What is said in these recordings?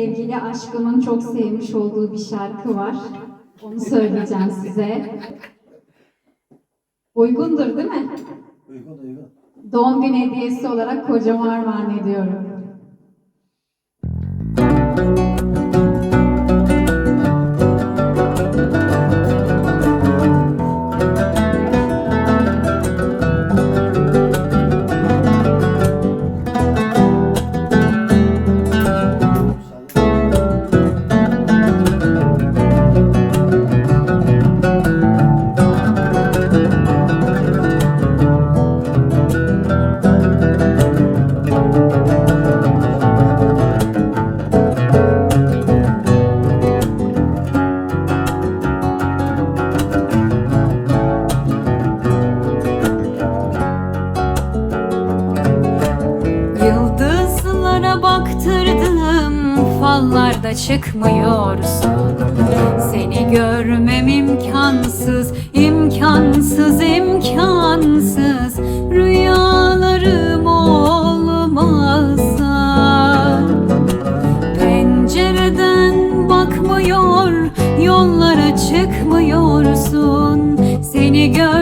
Sevgili aşkımın çok sevmiş olduğu bir şarkı var. Onu söyleyeceğim size. Uygundur değil mi? Uygun uygun. Doğum günü hediyesi olarak kocama armağan ediyorum. Fallarda çıkmıyorsun. Seni görmem imkansız, imkansız, imkansız. Rüyalarım olmazsa. Pencereden bakmıyor, yollara çıkmıyorsun. Seni görmem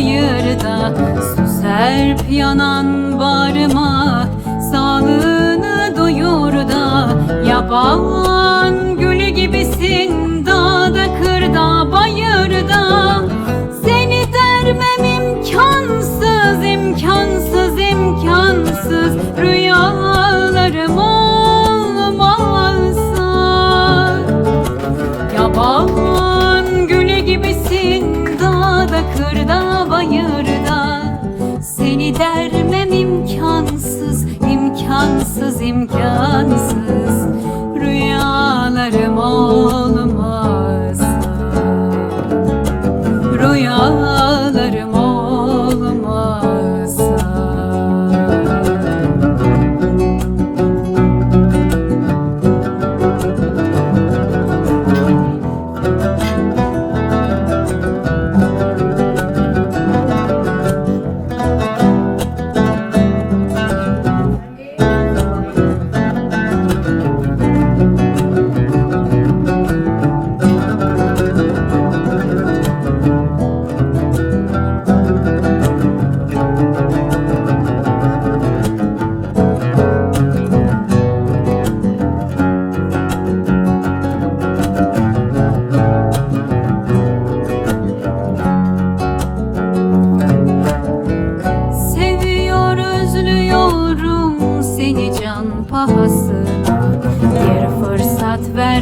dakika ayır da Su serp yanan bağrıma Sağlığını duyur da. Yaban imkansız, imkansız Rüyalarım olmazsa Rüyalarım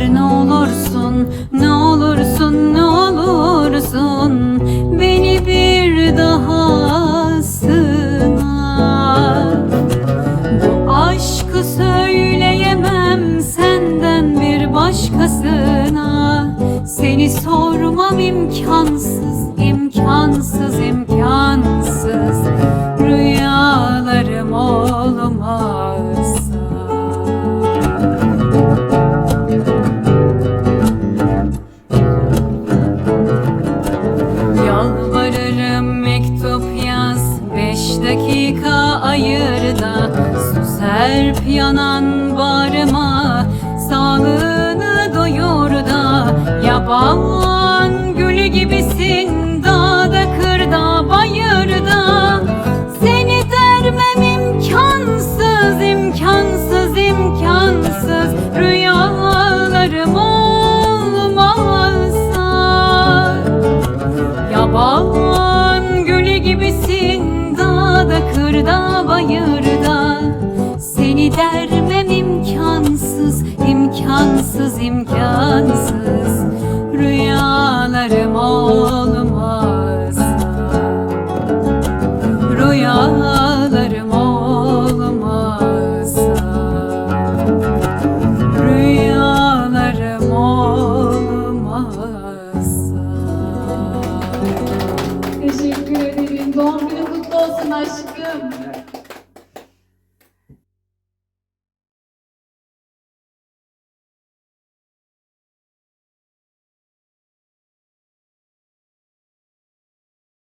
No. Yaban gülü gibisin Dağda kırda bayırda. Seni dermem imkansız imkansız imkansız. Rüyalarım olmazsa. Yaban gülü gibisin dağda kırda bayırda. Seni dermem imkansız imkansız imkansız Doğum günün kutlu olsun aşkım.